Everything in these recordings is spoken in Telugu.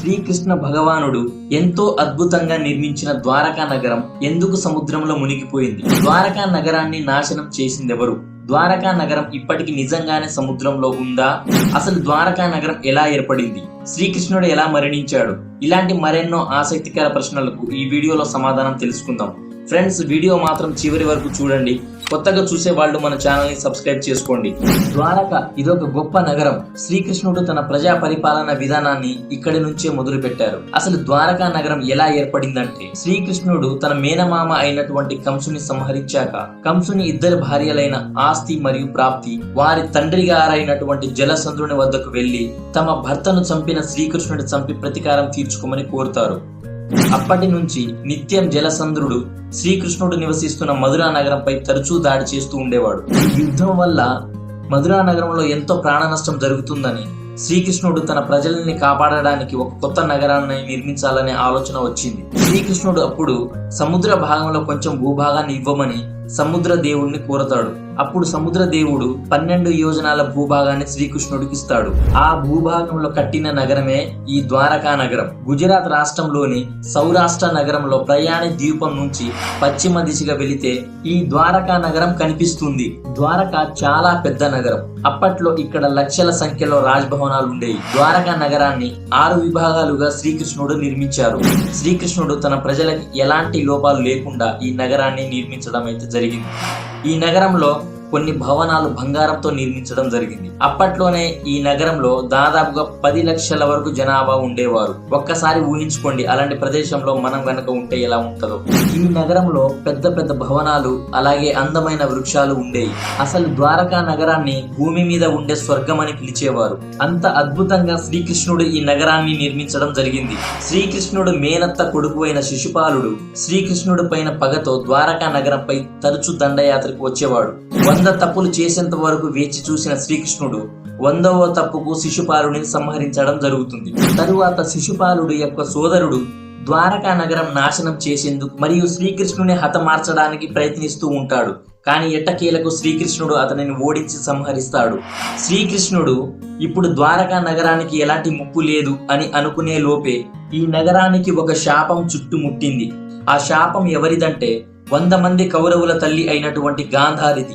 శ్రీకృష్ణ భగవానుడు ఎంతో అద్భుతంగా నిర్మించిన ద్వారకా నగరం ఎందుకు సముద్రంలో మునిగిపోయింది? ద్వారకా నగరాన్ని నాశనం చేసిందెవరు? ద్వారకా నగరం ఇప్పటికి నిజంగానే సముద్రంలో ఉందా? అసలు ద్వారకా నగరం ఎలా ఏర్పడింది? శ్రీకృష్ణుడు ఎలా మరణించాడు? ఇలాంటి మరెన్నో ఆసక్తికర ప్రశ్నలకు ఈ వీడియోలో సమాధానం తెలుసుకుందాం. ఫ్రెండ్స్ వీడియో మాత్రం చివరి వరకు చూడండి. కొత్తగా చూసే వాళ్ళు మన ఛానల్ని సబ్స్క్రైబ్ చేసుకోండి. ద్వారక ఇదొక గొప్ప నగరం. శ్రీకృష్ణుడు తన ప్రజా పరిపాలన విధానాన్ని ఇక్కడి నుంచే మొదలు పెట్టారు అసలు ద్వారకా నగరం ఎలా ఏర్పడిందంటే శ్రీకృష్ణుడు తన మేనమామ అయినటువంటి కంసుని సంహరించాక కంసుని ఇద్దరు భార్యలైన ఆస్తి మరియు ప్రాప్తి వారి తండ్రి గారైనటువంటి జలసంద్రుని వద్దకు వెళ్ళి తమ భర్తను చంపిన శ్రీకృష్ణుడి చంపి ప్రతీకారం తీర్చుకోమని కోరుతారు. అప్పటి నుంచి నిత్యం జలసంద్రుడు శ్రీకృష్ణుడు నివసిస్తున్న మధురా నగరంపై తరచూ దాడి చేస్తూ ఉండేవాడు. యుద్ధం వల్ల మధురా నగరంలో ఎంతో ప్రాణ నష్టం జరుగుతుందని శ్రీకృష్ణుడు తన ప్రజల్ని కాపాడడానికి ఒక కొత్త నగరాన్ని నిర్మించాలనే ఆలోచన వచ్చింది. శ్రీకృష్ణుడు అప్పుడు సముద్ర భాగంలో కొంచెం భూభాగాన్ని ఇవ్వమని సముద్ర దేవుడిని కోరతాడు. అప్పుడు సముద్ర దేవుడు పన్నెండు యోజనాల భూభాగాన్ని శ్రీకృష్ణుడికి ఇస్తాడు. ఆ భూభాగంలో కట్టిన నగరమే ఈ ద్వారకా నగరం. గుజరాత్ రాష్ట్రంలోని సౌరాష్ట్ర నగరంలో ప్రయాణి ద్వీపం నుంచి పశ్చిమ దిశగా వెళితే ఈ ద్వారకా నగరం కనిపిస్తుంది. ద్వారకా చాలా పెద్ద నగరం. అప్పట్లో ఇక్కడ లక్షల సంఖ్యలో రాజ్భవనాలు ఉండేవి. ద్వారకా నగరాన్ని ఆరు విభాగాలుగా శ్రీకృష్ణుడు నిర్మించారు. శ్రీకృష్ణుడు తన ప్రజలకు ఎలాంటి లోపాలు లేకుండా ఈ నగరాన్ని నిర్మించడం అయితే జరిగింది. ఈ నగరంలో కొన్ని భవనాలు బంగారంతో నిర్మించడం జరిగింది. అప్పట్లోనే ఈ నగరంలో దాదాపుగా పది లక్షల వరకు జనాభా ఉండేవారు. ఒక్కసారి ఊహించుకోండి అలాంటి ప్రదేశంలో మనం గనక ఉంటే ఎలా ఉంటుందో. ఈ నగరంలో పెద్ద పెద్ద భవనాలు అలాగే అందమైన వృక్షాలు ఉండేవి. అసలు ద్వారకా నగరాన్ని భూమి మీద ఉండే స్వర్గం అని పిలిచేవారు. అంత అద్భుతంగా శ్రీకృష్ణుడు ఈ నగరాన్ని నిర్మించడం జరిగింది. శ్రీకృష్ణుడు మేనత్త కొడుకు అయిన శిశుపాలుడు శ్రీకృష్ణుడు పైన పగతో ద్వారకా నగరంపై తరచు దండయాత్రకు వచ్చేవాడు. వంద తప్పులు చేసేంత వరకు వేచి చూసిన శ్రీకృష్ణుడు వందవ తప్పుకు శిశుపాలుని సంహరించడం జరుగుతుంది. తరువాత శిశుపాలుడు యొక్క సోదరుడు ద్వారకా నగరం నాశనం చేసేందుకు మరియు శ్రీకృష్ణుని హతమార్చడానికి ప్రయత్నిస్తూ ఉంటాడు. కానీ ఎట్టకేలకు శ్రీకృష్ణుడు అతనిని ఓడించి సంహరిస్తాడు. శ్రీకృష్ణుడు ఇప్పుడు ద్వారకా నగరానికి ఎలాంటి ముప్పు లేదు అని అనుకునే లోపే ఈ నగరానికి ఒక శాపం చుట్టుముట్టింది. ఆ శాపం ఎవరిదంటే వంద మంది కౌరవుల తల్లి అయినటువంటి గాంధారిది.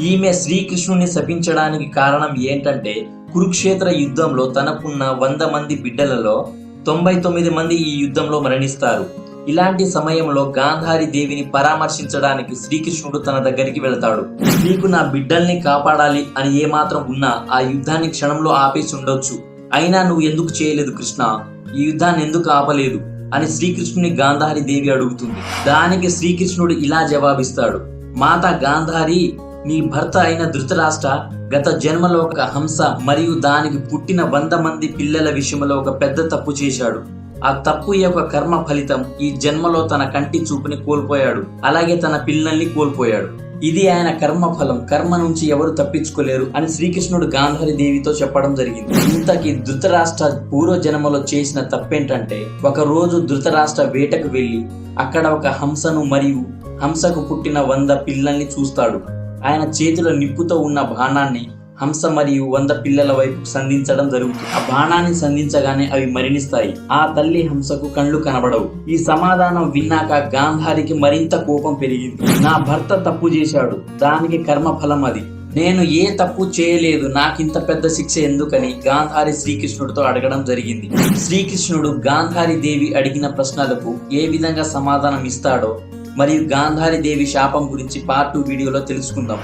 ఈమె శ్రీకృష్ణుని శపించడానికి కారణం ఏంటంటే కురుక్షేత్ర యుద్ధంలో తనకున్న వంద మంది బిడ్డలలో తొంభై తొమ్మిది మంది ఈ యుద్ధంలో మరణిస్తారు. ఇలాంటి సమయంలో గాంధారి దేవిని పరామర్శించడానికి శ్రీకృష్ణుడు తన దగ్గరికి వెళతాడు. నీకు నా బిడ్డల్ని కాపాడాలి అని ఏమాత్రం ఉన్నా ఆ యుద్ధాన్ని క్షణంలో ఆపేసి ఉండొచ్చు. అయినా నువ్వు ఎందుకు చేయలేదు కృష్ణ? ఈ యుద్ధాన్ని ఎందుకు ఆపలేదు? అని శ్రీకృష్ణుని గాంధారి దేవి అడుగుతుంది. దానికి శ్రీకృష్ణుడు ఇలా జవాబిస్తాడు. మాత గాంధారి నీ భర్త అయిన ధృతరాష్ట్ర గత జన్మలో ఒక హంస మరియు దానికి పుట్టిన వంద మంది పిల్లల విషయంలో ఒక పెద్ద తప్పు చేశాడు. ఆ తప్పు యొక్క కర్మ ఫలితం ఈ జన్మలో తన కంటి చూపుని కోల్పోయాడు. అలాగే తన పిల్లల్ని కోల్పోయాడు. ఇది ఆయన కర్మ ఫలం. కర్మ నుంచి ఎవరు తప్పించుకోలేరు అని శ్రీకృష్ణుడు గాంధారి దేవితో చెప్పడం జరిగింది. ఇంతకి ధృతరాష్ట్ర పూర్వ జన్మలో చేసిన తప్పేంటంటే ఒక రోజు ధృతరాష్ట్ర వేటకు వెళ్ళి అక్కడ ఒక హంసను మరియు హంసకు పుట్టిన వంద పిల్లల్ని చూస్తాడు. ఆయన చేతిలో నిప్పుతో ఉన్న బాణాన్ని హంస మరియు వంద పిల్లల వైపు సంధించడం జరుగుతుంది. ఆ బాణాన్ని సంధించగానే అవి మరణిస్తాయి. ఆ తల్లి హంసకు కళ్ళు కనబడవు. ఈ సమాధానం విన్నాక గాంధారికి మరింత కోపం పెరిగింది. నా భర్త తప్పు చేశాడు. దానికి కర్మ ఫలం అది. నేను ఏ తప్పు చేయలేదు. నాకింత పెద్ద శిక్ష ఎందుకని గాంధారి శ్రీకృష్ణుడితో అడగడం జరిగింది. శ్రీకృష్ణుడు గాంధారి దేవి అడిగిన ప్రశ్నలకు ఏ విధంగా సమాధానం ఇస్తాడో మరియు గాంధారి దేవి శాపం గురించి పార్ట్ టూ వీడియోలో తెలుసుకుందాం.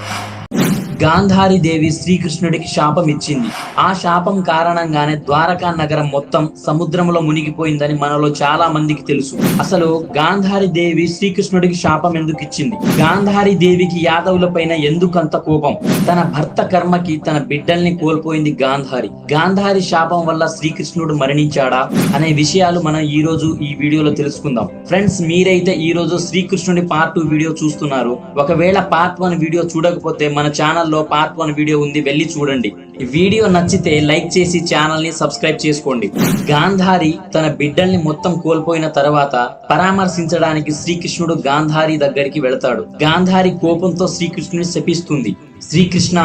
గాంధారి దేవి శ్రీకృష్ణుడికి శాపం ఇచ్చింది. ఆ శాపం కారణంగానే ద్వారకా నగరం మొత్తం సముద్రంలో మునిగిపోయిందని మనలో చాలా మందికి తెలుసు. అసలు గాంధారి దేవి శ్రీకృష్ణుడికి శాపం ఎందుకు ఇచ్చింది? గాంధారి దేవికి యాదవుల పైన ఎందుకంత కోపం? తన భర్త కర్మకి తన బిడ్డల్ని కోల్పోయింది గాంధారి. గాంధారి శాపం వల్ల శ్రీకృష్ణుడు మరణించాడా? అనే విషయాలు మనం ఈ రోజు ఈ వీడియోలో తెలుసుకుందాం. ఫ్రెండ్స్ మీరైతే ఈ రోజు శ్రీకృష్ణుడి పార్ట్ టూ వీడియో చూస్తున్నారు. ఒకవేళ పార్ట్ వన్ వీడియో చూడకపోతే మన ఛానల్లో పార్ట్ వన్ వీడియో ఉంది వెళ్ళి చూడండి. వీడియో నచ్చితే లైక్ చేసి ఛానల్ని సబ్స్క్రైబ్ చేసుకోండి. గాంధారి తన బిడ్డల్ని మొత్తం కోల్పోయిన తర్వాత పరామర్శించడానికి శ్రీకృష్ణుడు గాంధారి దగ్గరికి వెళతాడు. గాంధారి కోపంతో శ్రీకృష్ణుని శపిస్తుంది. శ్రీకృష్ణ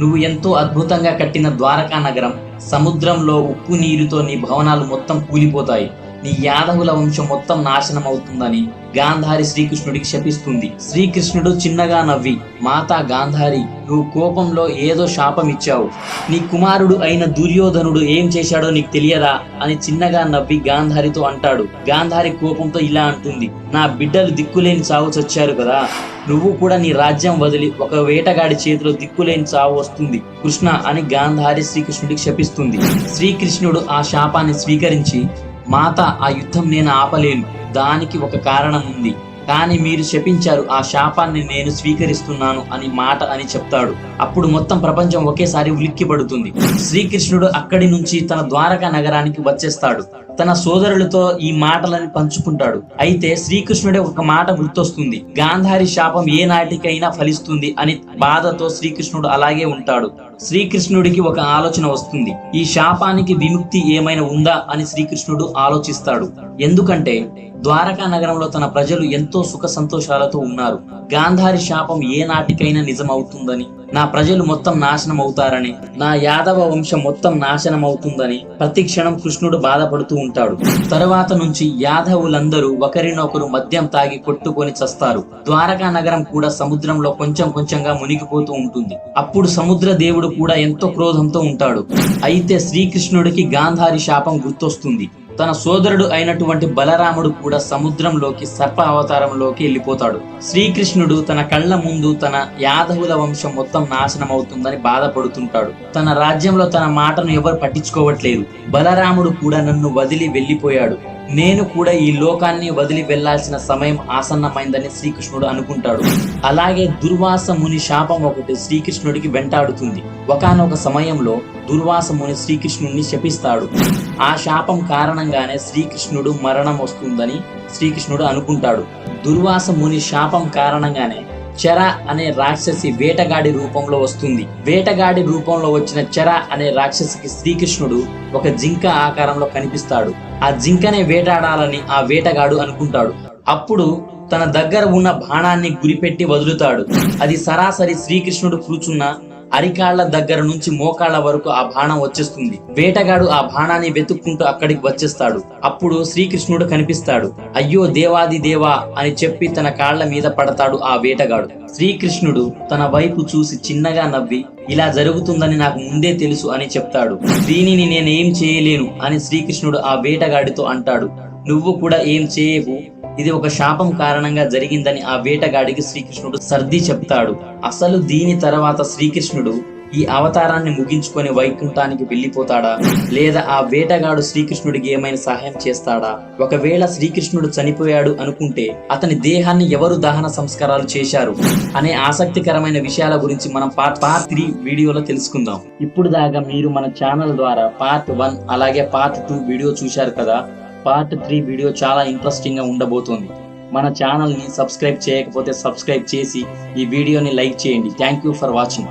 నువ్వు ఎంతో అద్భుతంగా కట్టిన ద్వారకా నగరం. సముద్రంలో ఉప్పు నీరుతో నీ భవనాలు మొత్తం కూలిపోతాయి. నీ యాదవుల వంశం మొత్తం నాశనం అవుతుందని గాంధారి శ్రీకృష్ణుడికి శపిస్తుంది. శ్రీకృష్ణుడు చిన్నగా నవ్వి మాతా గాంధారి నువ్వు కోపంలో ఏదో శాపం ఇచ్చావు నీ కుమారుడు అయిన దుర్యోధనుడు ఏం చేశాడో నీకు తెలియదా? అని చిన్నగా నవ్వి గాంధారితో అంటాడు. గాంధారి కోపంతో ఇలా అంటుంది నా బిడ్డలు దిక్కులేని చావు చచ్చారు కదా. నువ్వు కూడా నీ రాజ్యం వదిలి ఒక వేటగాడి చేతిలో దిక్కులేని చావు వస్తుంది. కృష్ణ అని గాంధారి శ్రీకృష్ణుడికి శపిస్తుంది. శ్రీకృష్ణుడు ఆ శాపాన్ని స్వీకరించి మాత ఆ యుద్ధం నేను ఆపలేను. దానికి ఒక కారణం ఉంది. కానీ మీరు శపించారు ఆ శాపాన్ని నేను స్వీకరిస్తున్నాను అని మాట అని చెప్తాడు. అప్పుడు మొత్తం ప్రపంచం ఒకేసారి ఉలిక్కిపడుతుంది. శ్రీకృష్ణుడు అక్కడి నుంచి తన ద్వారకా నగరానికి వచ్చేస్తాడు. తన సోదరులతో ఈ మాటలని పంచుకుంటాడు. అయితే శ్రీకృష్ణుడే ఒక మాట గుర్తొస్తుంది. గాంధారి శాపం ఏ నాటికైనా ఫలిస్తుంది అని బాధతో శ్రీకృష్ణుడు అలాగే ఉంటాడు. శ్రీకృష్ణుడికి ఒక ఆలోచన వస్తుంది. ఈ శాపానికి విముక్తి ఏమైనా ఉందా అని శ్రీకృష్ణుడు ఆలోచిస్తాడు. ఎందుకంటే ద్వారకా నగరంలో తన ప్రజలు ఎంతో సుఖ సంతోషాలతో ఉన్నారు. గాంధారి శాపం ఏ నాటికైనా నిజం అవుతుందని నా ప్రజలు మొత్తం నాశనం అవుతారని నా యాదవ వంశం మొత్తం నాశనం అవుతుందని ప్రతి క్షణం కృష్ణుడు బాధపడుతూ ఉంటాడు. తరువాత నుంచి యాదవులందరూ ఒకరినొకరు మద్యం తాగి కొట్టుకొని చస్తారు. ద్వారకా నగరం కూడా సముద్రంలో కొంచెం కొంచెంగా మునిగిపోతూ ఉంటుంది. అప్పుడు సముద్ర దేవుడు కూడా ఎంతో క్రోధంతో ఉంటాడు. అయితే శ్రీకృష్ణుడికి గాంధారి శాపం గుర్తొస్తుంది. తన సోదరుడు అయినటువంటి బలరాముడు కూడా సముద్రంలోకి సర్ప అవతారంలోకి వెళ్ళిపోతాడు. శ్రీకృష్ణుడు తన కళ్ళ ముందు తన యాదవుల వంశం మొత్తం నాశనం అవుతుందని బాధపడుతుంటాడు. తన రాజ్యంలో తన మాటను ఎవరు పట్టించుకోవట్లేదు. బలరాముడు కూడా నన్ను వదిలి వెళ్ళిపోయాడు. నేను కూడా ఈ లోకాన్ని వదిలి వెళ్ళాల్సిన సమయం ఆసన్నమైందని శ్రీకృష్ణుడు అనుకుంటాడు. అలాగే దుర్వాస ముని శాపం ఒకటి శ్రీకృష్ణుడికి వెంటాడుతుంది. ఒకానొక సమయంలో దుర్వాస ముని శ్రీకృష్ణుడిని శపిస్తాడు. ఆ శాపం కారణంగానే శ్రీకృష్ణుడు మరణం వస్తుందని శ్రీకృష్ణుడు అనుకుంటాడు. దుర్వాస ముని శాపం కారణంగానే చెర అనే రాక్షసి వేటగాడి రూపంలో వస్తుంది. వేటగాడి రూపంలో వచ్చిన చెర అనే రాక్షసికి శ్రీకృష్ణుడు ఒక జింక ఆకారంలో కనిపిస్తాడు. ఆ జింకనే వేటాడాలని ఆ వేటగాడు అనుకుంటాడు. అప్పుడు తన దగ్గర ఉన్న బాణాన్ని గురిపెట్టి వదులుతాడు. అది సరాసరి శ్రీకృష్ణుడు కూర్చున్న అరికాళ్ళ దగ్గర నుంచి మోకాళ్ళ వరకు ఆ బాణం వచ్చేస్తుంది. వేటగాడు ఆ బాణాన్ని వెతుక్కుంటూ అక్కడికి వచ్చేస్తాడు. అప్పుడు శ్రీకృష్ణుడు కనిపిస్తాడు. అయ్యో దేవాది దేవా అని చెప్పి తన కాళ్ళ మీద పడతాడు ఆ వేటగాడు. శ్రీకృష్ణుడు తన వైపు చూసి చిన్నగా నవ్వి ఇలా జరుగుతుందని నాకు ముందే తెలుసు అని చెప్తాడు. దీనిని నేనేం చేయలేను అని శ్రీకృష్ణుడు ఆ వేటగాడితో అంటాడు. నువ్వు కూడా ఏం చేయవు? ఇది ఒక శాపం కారణంగా జరిగిందని ఆ వేటగాడికి శ్రీకృష్ణుడు సర్ది చెప్తాడు. అసలు దీని తర్వాత శ్రీకృష్ణుడు ఈ అవతారాన్ని ముగించుకొని వైకుంఠానికి వెళ్ళిపోతాడా? లేదా ఆ వేటగాడు శ్రీకృష్ణుడికి ఏమైనా సహాయం చేస్తాడా? ఒకవేళ శ్రీకృష్ణుడు చనిపోయాడు అనుకుంటే అతని దేహాన్ని ఎవరు దహన సంస్కారాలు చేశారు? అనే ఆసక్తికరమైన విషయాల గురించి మనం పార్ట్ పార్ట్ త్రీ వీడియోలో తెలుసుకుందాం. ఇప్పుడు దాకా మీరు మన ఛానల్ ద్వారా పార్ట్ వన్ అలాగే పార్ట్ టూ వీడియో చూశారు కదా? పార్ట్ త్రీ వీడియో చాలా ఇంట్రెస్టింగ్గా ఉండబోతోంది. మన ఛానల్ని సబ్స్క్రైబ్ చేయకపోతే సబ్స్క్రైబ్ చేసి ఈ వీడియోని లైక్ చేయండి. Thank you for watching.